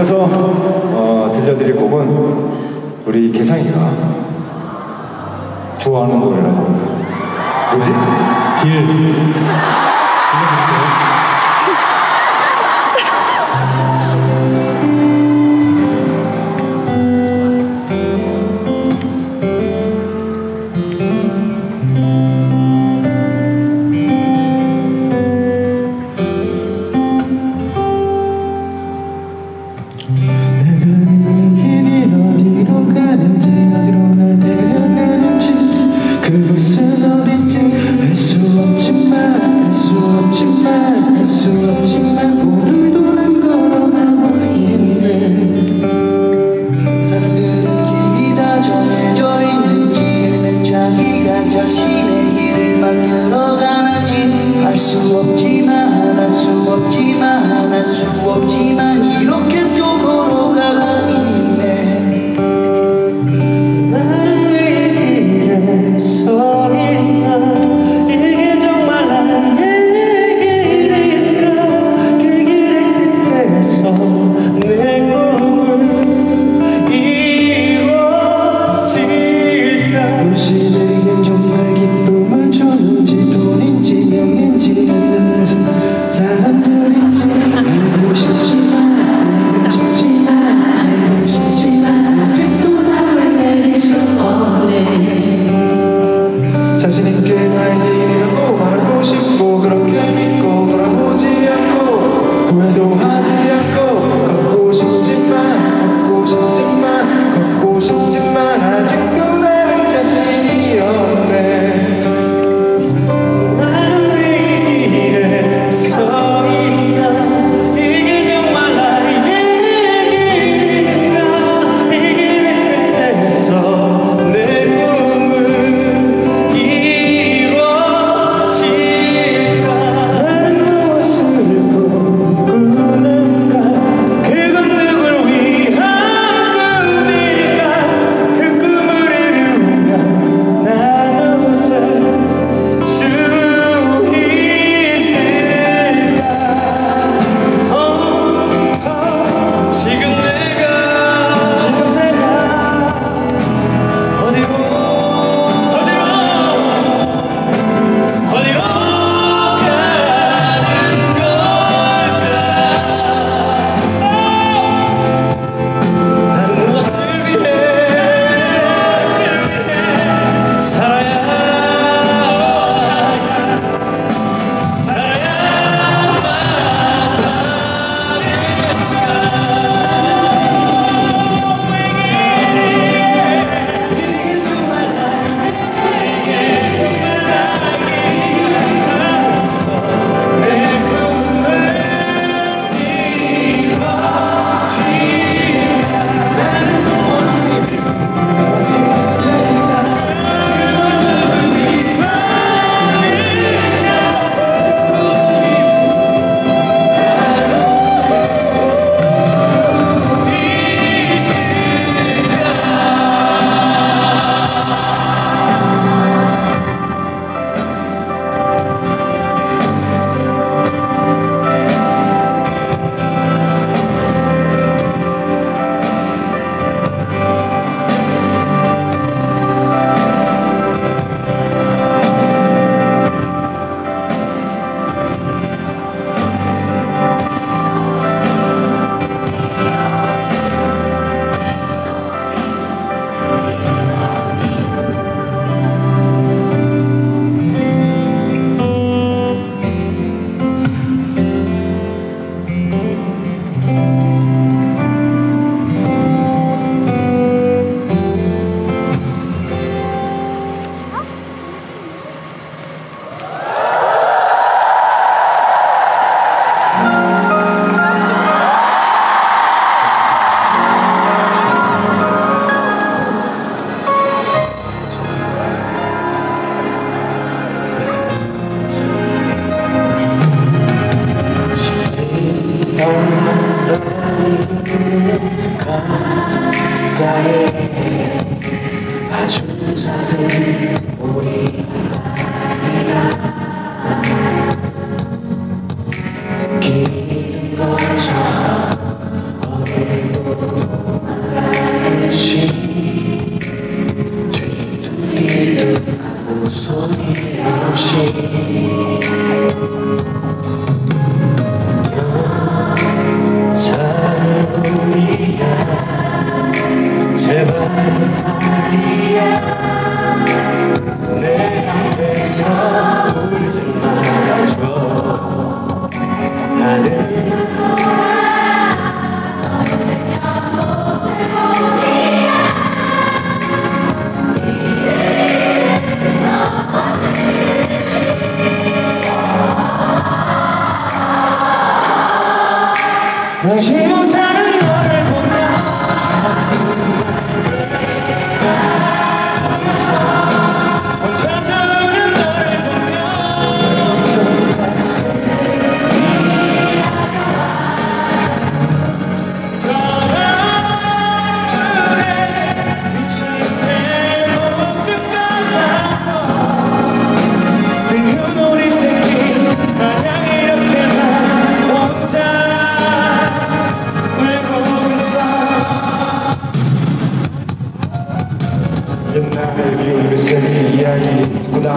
그래서 어, 들려드릴 곡은 우리 계상이가 좋아하는 노래라고 합니다. 뭐지? 길.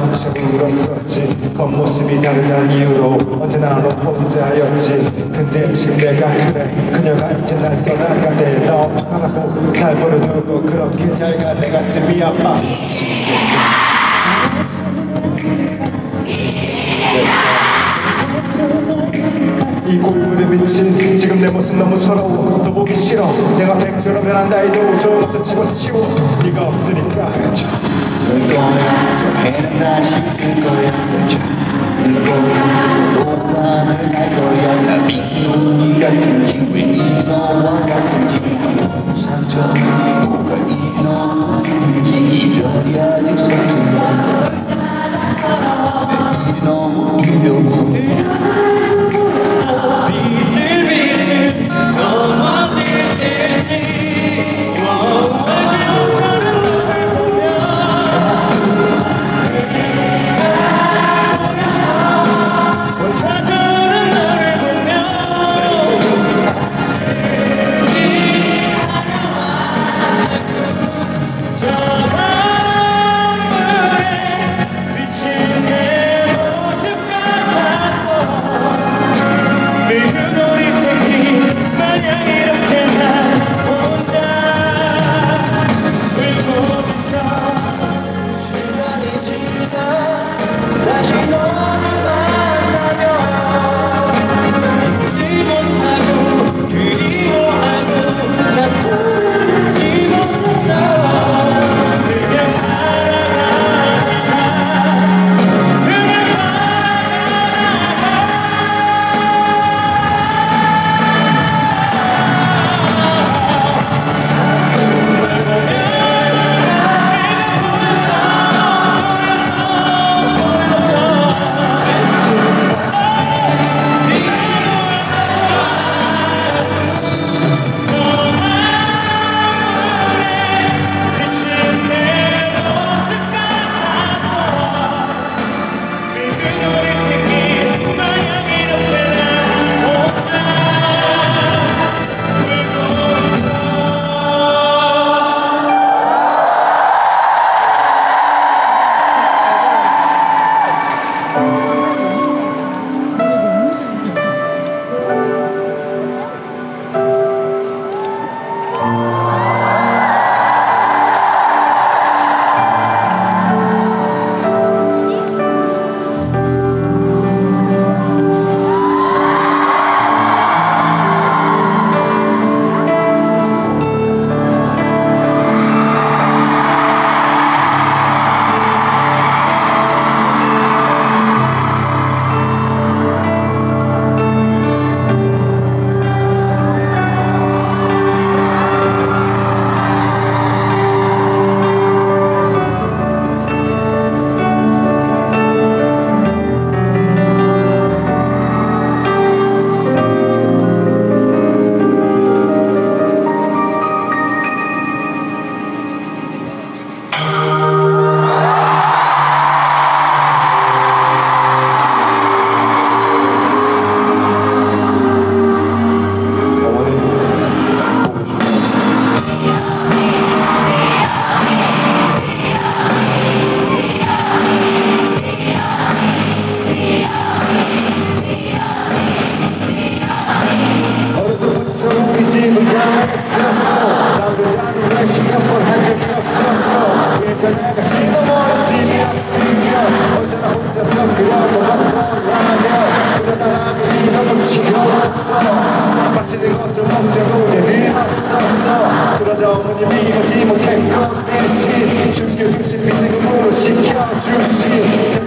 번씩 울었었지. 겉모습이 다르다는 이유로 언제나 너 혼자였지. 근데 지금 내가 그래. 그녀가 이제 날 떠나가네 나 어떡하라고 날 버려두고 그렇게 잘가. 내 가슴이 아파. 이 고요물에 미친 지금 내 모습 너무 서러워. 너 보기 싫어. 내가 백조로 변한다 해도 소용없어. 집어치워. 네가 없으니까 늘 거야 저 해는 다시 뜰 거야 늘 거야 노관을 날 거야 나 빈놈이 같은 친구 이 너와 같은 친구 상처 뭐가 이놈이 이별이 아직 서 먹자고 내들었었어 그러자 어머님이 오지 못했건 대신 숨겨두신 미세금으로 시켜주신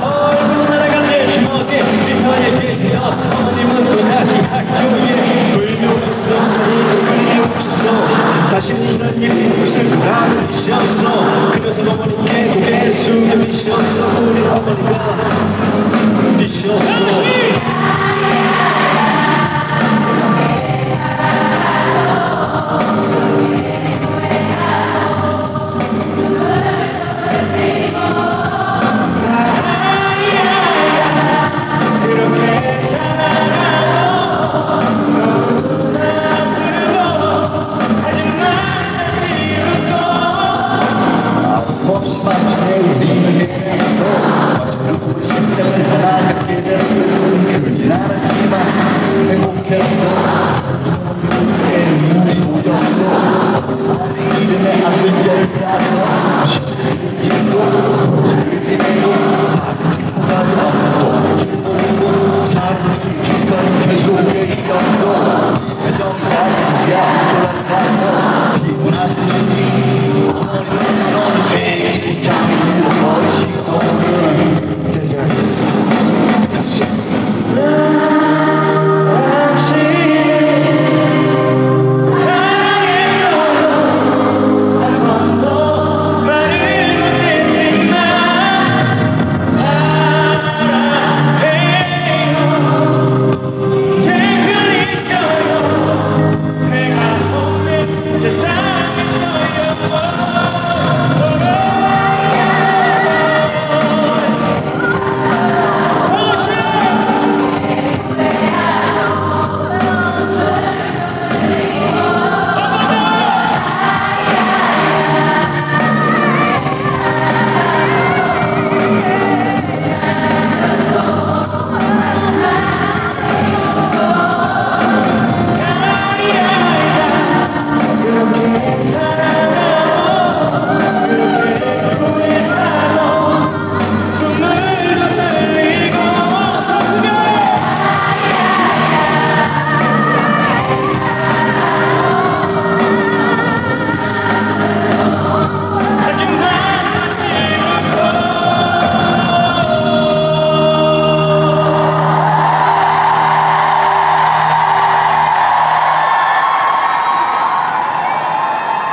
Oh.